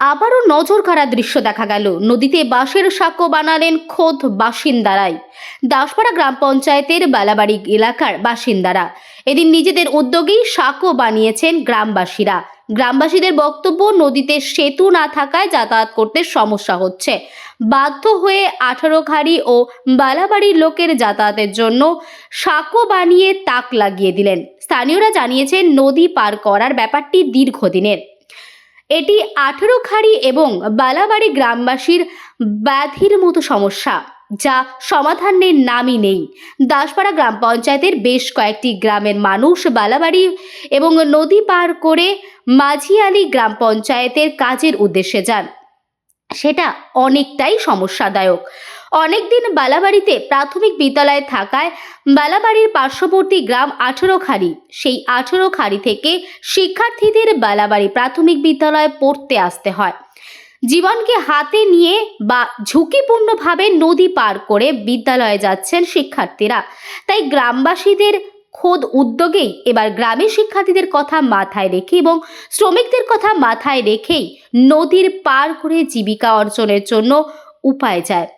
আবারও নজর কাড়া দৃশ্য দেখা গেল। নদীতে বাঁশের সাঁকো বানালেন খোদ বাসিন্দারাই। দাসপাড়া গ্রাম পঞ্চায়েতের বালাবাড়ি এলাকার বাসিন্দারা। এদিন নিজেদের উদ্যোগেই সাঁকো বানিয়েছেন গ্রামবাসীরা। গ্রামবাসীদের বক্তব্য, নদীতে সেতু না থাকায় যাতায়াত করতে সমস্যা হচ্ছে। বাধ্য হয়ে আঠারো খাড়ি ও বালাবাড়ির লোকের যাতায়াতের জন্য সাঁকো বানিয়ে তাক লাগিয়ে দিলেন। স্থানীয়রা জানিয়েছেন, নদী পার করার ব্যাপারটি দীর্ঘদিনের। এটি আঠেরো খাড়ি এবং বালাবাড়ি গ্রামবাসীর ব্যাধির মতো সমস্যা। যা সমাধানের নামই নেই। দাসপাড়া গ্রাম পঞ্চায়েতের বেশ কয়েকটি গ্রামের মানুষ বালাবাড়ি এবং নদী পার করে মাঝিয়ালি গ্রাম পঞ্চায়েতের কাজের উদ্দেশ্যে যান। সেটা অনেকটাই সমস্যাদায়ক। অনেকদিন বালাবাড়িতে প্রাথমিক বিদ্যালয়ে থাকায় বালাবাড়ির পার্শ্ববর্তী গ্রাম আঠেরো খাড়ি সেই আঠেরো খাড়ি থেকে শিক্ষার্থীদের বালাবাড়ি প্রাথমিক বিদ্যালয়ে পড়তে আসতে হয়। জীবনকে হাতে নিয়ে বা ঝুঁকিপূর্ণভাবে নদী পার করে বিদ্যালয়ে যাচ্ছেন শিক্ষার্থীরা। তাই গ্রামবাসীদের খোদ উদ্যোগেই এবার গ্রামের শিক্ষার্থীদের কথা মাথায় রেখে এবং শ্রমিকদের কথা মাথায় রেখেই নদীর পার করে জীবিকা অর্জনের জন্য উপায় যায়।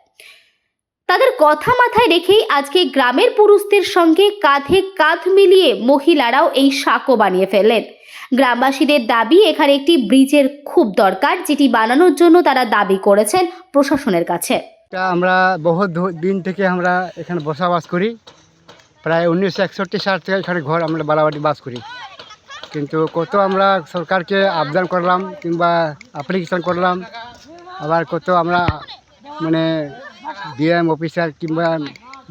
তাদের কথা মাথায় রেখেই আজকে গ্রামের পুরুষদের সঙ্গে কাঁধে কাঁধ মিলিয়ে মহিলারাও এই সাঁকো বানিয়ে ফেললেন। গ্রামবাসীদের দাবি, এখানে একটি ব্রিজের খুব দরকার, যেটি বানানোর জন্য তারা দাবি করেছেন প্রশাসনের কাছে। আমরা বহু দিন থেকে আমরা এখানে বসবাস করি। প্রায় উনিশশো একষট্টি সাল থেকে এখানে ঘর আমরা বালাবাড়ি বাস করি। কিন্তু কত আমরা সরকারকে আবেদন করলাম, কিংবা অ্যাপ্লিকেশন করলাম, আবার কত আমরা মানে ডিএম অফিসার কিংবা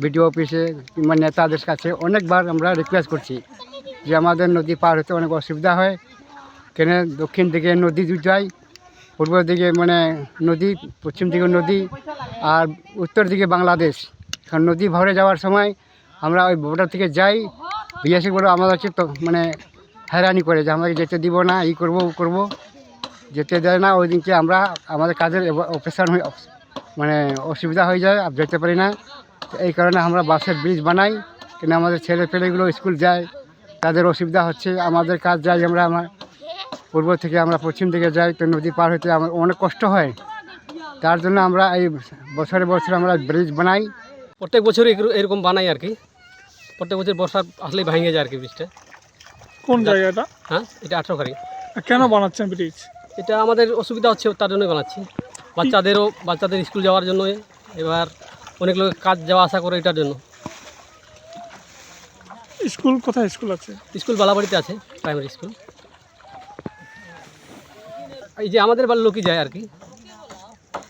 বিডিও অফিসে কিংবা নেতাদের কাছে অনেকবার আমরা রিকোয়েস্ট করছি। যে আমাদের নদী পার হতে অনেক অসুবিধা হয়। কেন দক্ষিণ দিকে নদী যায় পূর্ব দিকে মানে নদী, পশ্চিম দিকে নদী আর উত্তর দিকে বাংলাদেশ। কারণ নদী ভরে যাওয়ার সময় আমরা ওই বর্ডার থেকে যাই। বিএসি বলে আমাদেরকে তো মানে হয়রানি করে যে আমাকে যেতে দিব না এই করব, ও করব। যেতে দেয় না, ওই দিনকে আমরা আমাদের কাজের অপারেশন হয়ে মানে অসুবিধা হয়ে যায়, আর যেতে পারি না। এই কারণে আমরা বাসের ব্রিজ বানাই। কেন আমাদের ছেলে পেলেগুলো স্কুল যায়। তাদের অসুবিধা হচ্ছে আমাদের কাজ যাই আমরা আমার পূর্ব থেকে আমরা পশ্চিম দিকে যাই তো নদী পার হতে আমার অনেক কষ্ট হয়। তার জন্য আমরা এই বছরে বছরে আমরা ব্রিজ বানাই। প্রত্যেক বছরই এরকম- বানাই আর কি। প্রত্যেক বছর বর্ষা আসলেই ভেঙে যায় আর কি ব্রিজটা। কোন জায়গাটা? হ্যাঁ এটা আঠেরো খারি কেন বানাচ্ছেন ব্রিজ? এটা আমাদের অসুবিধা হচ্ছে তার জন্যই বানাচ্ছি। বাচ্চাদেরও বাচ্চাদের স্কুল যাওয়ার জন্য এবার অনেক লোক কাজ যাওয়া আসা করে এটার জন্য। স্কুল কোথায় স্কুল আছে? স্কুল বালাবাড়িতে আছে প্রাইমারি স্কুল এই যে আমাদের বাড়ির লোকই যায় আর কি।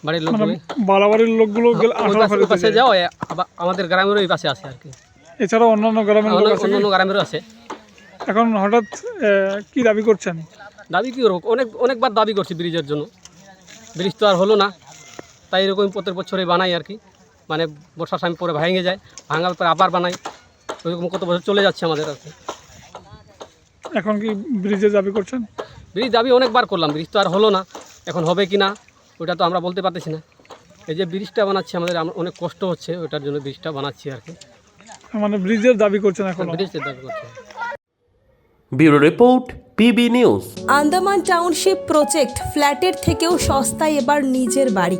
বাড়ির লোক মানে বালাবাড়ির লোকগুলো গেলে পাশে যাও আমাদের গ্রামেরও ওই পাশে আছে আর কি। এছাড়াও অন্যান্য গ্রামের লোক অন্য- আছে অন্য অন্য গ্রামেরও আছে। এখন হঠাৎ কি দাবি করছেন? দাবি কী করব? অনেক অনেকবার দাবি করছি ব্রিজের জন্য। ব্রিজ তো আর হলো না। তাই এরকম প্রত্যেক বছরে বানাই আর কি। মানে বর্ষার সময় পরে ভেঙে যায় ভাঙার পরে আবার বানাই। ওইরকম কত বছর চলে যাচ্ছে আমাদের আর কি। এখন কি ব্রিজে দাবি করছেন? ব্রিজ দাবি অনেকবার করলাম ব্রিজ তো আর হলো না। এখন হবে কি না ওটা তো আমরা বলতে পারতেছি না। এই যে ব্রিজটা বানাচ্ছি আমাদের অনেক কষ্ট হচ্ছে ওটার জন্য ব্রিজটা বানাচ্ছি আর কি। মানে ব্রিজের দাবি করছেন এখন? ব্রিজের দাবি করছি। Bureau report PB news. Andaman township project ফ্ল্যাটের থেকেও সস্তায় এবার নিজের বাড়ি।